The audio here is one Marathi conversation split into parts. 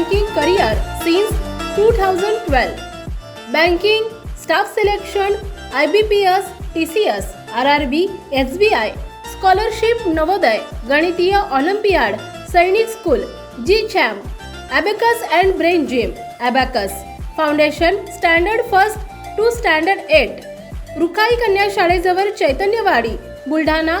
Two thousand twelve banking staff selection I B P S T C S R R B S B I scholarship Navodaya गणितीय olympiad Sainik school G champ abacus and brain gym abacus foundation standard first to standard eight रुखाई कन्या शाळेजवळ चैतन्यवाडी बुलढाणा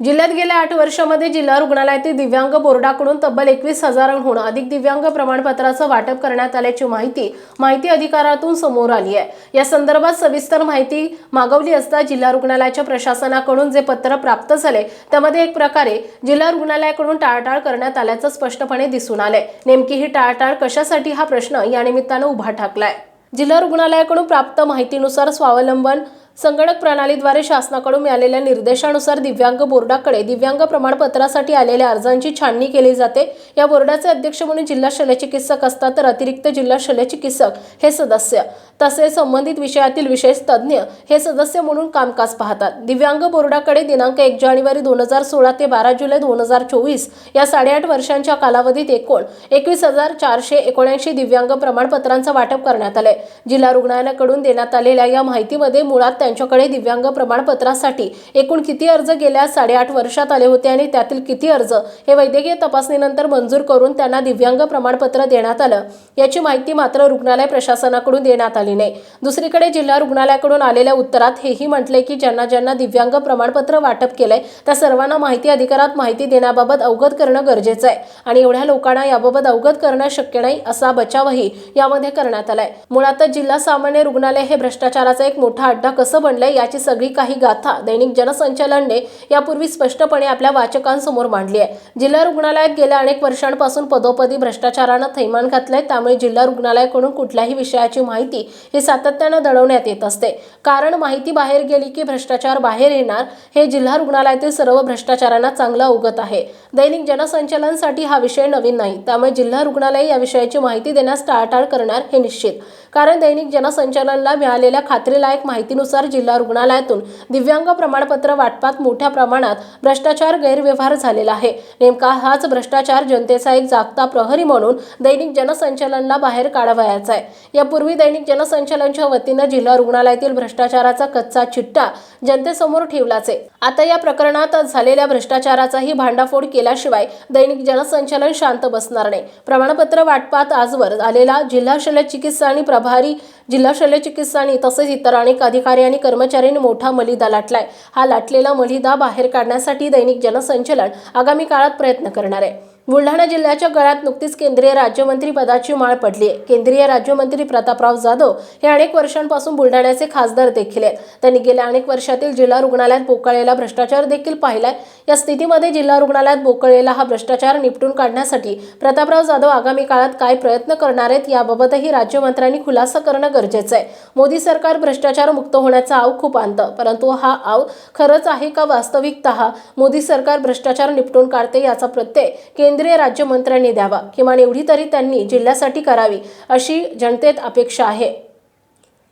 जिल्ह्यात गेल्या आठ वर्षामध्ये जिल्हा रुग्णालयातील दिव्यांग बोर्डाकडून तब्बल एकवीस हजारांहून अधिक दिव्यांग प्रमाणपत्राचं वाटप करण्यात आल्याची माहिती माहिती अधिकारातून समोर आली आहे. या संदर्भात सविस्तर माहिती मागवली असता जिल्हा रुग्णालयाच्या प्रशासनाकडून जे पत्र प्राप्त झाले त्यामध्ये एक प्रकारे जिल्हा रुग्णालयाकडून टाळाटाळ करण्यात आल्याचं स्पष्टपणे दिसून आलंय. नेमकी ही टाळाटाळ कशासाठी हा प्रश्न या निमित्तानं उभा ठाकलाय. जिल्हा रुग्णालयाकडून प्राप्त माहितीनुसार स्वावलंबन संगणक प्रणालीद्वारे शासनाकडून मिळालेल्या निर्देशानुसार दिव्यांग बोर्डाकडे दिव्यांग प्रमाणपत्रासाठी आलेल्या अर्जांची छाननी केली जाते. या बोर्डाचे अध्यक्ष म्हणून जिल्हा शल्यचिकित्सक असतात तर अतिरिक्त जिल्हा शल्यचिकित्सक हे सदस्य तसेच संबंधित विषयातील विशेष तज्ज्ञ हे सदस्य म्हणून कामकाज पाहतात. दिव्यांग बोर्डाकडे दिनांक एक जानेवारी दोन हजार सोळा ते बारा जुलै दोन हजार चोवीस या साडेआठ वर्षांच्या कालावधीत एकूण एकवीस हजार चारशे एकोणऐंशी दिव्यांग प्रमाणपत्रांचं वाटप करण्यात आलंय जिल्हा रुग्णालयाकडून देण्यात आलेल्या या माहितीमध्ये मुळात त्यांच्याकडे दिव्यांग प्रमाणपत्रासाठी एकूण किती अर्ज गेल्या साडेआठ वर्षात आले होते आणि त्यातील किती अर्ज हे वैद्यकीय तपासणीनंतर मंजूर करून त्यांना दिव्यांग प्रमाणपत्र देण्यात आलं. याची माहिती मात्र रुग्णालय प्रशासनाकडून देण्यात आली. नाही. दुसरीकडे जिल्हा रुग्णालयाकडून आलेल्या उत्तरात हेही म्हटले की ज्यांना ज्यांना दिव्यांग प्रमाणपत्र वाटप केलंय त्या सर्वांना माहिती अधिकारात माहिती देण्याबाबत अवगत करणं गरजेचं आहे आणि एवढ्या लोकांना याबाबत अवगत करणं शक्य नाही असा बचावही यामध्ये करण्यात आलाय. मुळातच जिल्हा सामान्य रुग्णालय हे भ्रष्टाचाराचा एक मोठा अड्डा कसं बनलंय याची सगळी काही गाथा दैनिक जनसंचालनने यापूर्वी स्पष्टपणे आपल्या वाचकांसमोर मांडली आहे. जिल्हा रुग्णालयात गेल्या अनेक वर्षांपासून पदोपदी भ्रष्टाचारानं थैमान घातलंय त्यामुळे जिल्हा रुग्णालयाकडून कुठल्याही विषयाची माहिती ही सातत्यानं दडवण्यात येत असते. कारण माहिती बाहेर गेली की भ्रष्टाचार बाहेर येणार हे जिल्हा रुग्णालयातील सर्व भ्रष्टाचारांना चांगलं अवगत आहे. दैनिक जनसंचलनसाठी हा विषय नवीन नाही त्यामुळे जिल्हा रुग्णालय या विषयाची माहिती देण्यास टाळाटाळ करणार हे निश्चित. कारण दैनिक जनसंचलनला मिळालेल्या खात्रीलायक माहितीनुसार जिल्हा रुग्णालयातून दिव्यांग प्रमाणपत्र वाटपात मोठ्या प्रमाणात भ्रष्टाचार गैरव्यवहार झालेला आहे. नेमका हाच भ्रष्टाचार जनतेचा एक जागता प्रहरी म्हणून दैनिक जनसंचलनला बाहेर काढावयाचा आहे. यापूर्वी दैनिक जन जनसंचालनच्या वतीनं जिल्हा रुग्णालयातील भ्रष्टाचाराचा कच्चा चिट्टा जनतेसमोर ठेवलाच. आहे आता या प्रकरणात झालेल्या भ्रष्टाचाराचाही भांडाफोड केल्याशिवाय दैनिक जनसंचालन शांत बसणार नाही. प्रमाणपत्र वाटपात आजवर आलेला जिल्हा शल्य चिकित्सा आणि प्रभारी जिल्हा शल्य चिकित्सा आणि तसेच इतर अनेक अधिकारी आणि कर्मचाऱ्यांनी मोठा मलिदा लाटलाय. हा लाटलेला मलिदा बाहेर काढण्यासाठी दैनिक जनसंचलन आगामी काळात प्रयत्न करणार आहे. बुलढाणा जिल्ह्याच्या गळ्यात नुकतीच केंद्रीय राज्यमंत्री पदाची माळ पडली. आहे केंद्रीय राज्यमंत्री प्रतापराव जाधव हे अनेक वर्षांपासून बुलढाण्याचे खासदार देखील आहेत. त्यांनी गेल्या अनेक वर्षातील जिल्हा रुग्णालयात बोकळलेला भ्रष्टाचार देखील पाहिलाय. या स्थितीमध्ये जिल्हा रुग्णालयात बोकळलेला हा भ्रष्टाचार निपटून काढण्यासाठी प्रतापराव जाधव आगामी काळात काय प्रयत्न करणार आहेत याबाबतही राज्यमंत्र्यांनी खुलासा करणं गरजेचं आहे. मोदी सरकार भ्रष्टाचार मुक्त होण्याचा आव खूप आणतं. परंतु हा आव खरंच आहे का वास्तविकता मोदी सरकार भ्रष्टाचार निपटून काढते याचा प्रत्यय केंद्रीय राज्यमंत्र्यांनी द्यावा किमान एवढी तरी त्यांनी जिल्ह्यासाठी करावी अशी जनतेत अपेक्षा आहे.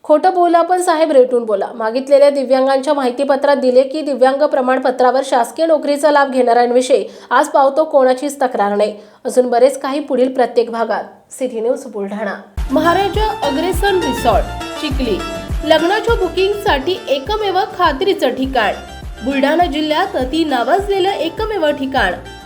खोटं बोला पण साहेब रेटून बोला. मागितलेल्या दिव्यांगांच्या माहितीपत्रात दिले की दिव्यांग प्रमाणपत्रावर शासकीय नोकरीचा लाभ घेणाऱ्यांविषयी आज पावतो कोणाचीच तक्रार नाही. अजून बरेच काही पुढील प्रत्येक भागात. City news Buldhana. Maharaja Agrasen resort Chikhli. लग्नाच्या बुकिंगसाठी एकमेव खात्रीचं ठिकाण. बुलढाणा जिल्ह्यात अति नावाजलेलं एकमेव ठिकाण.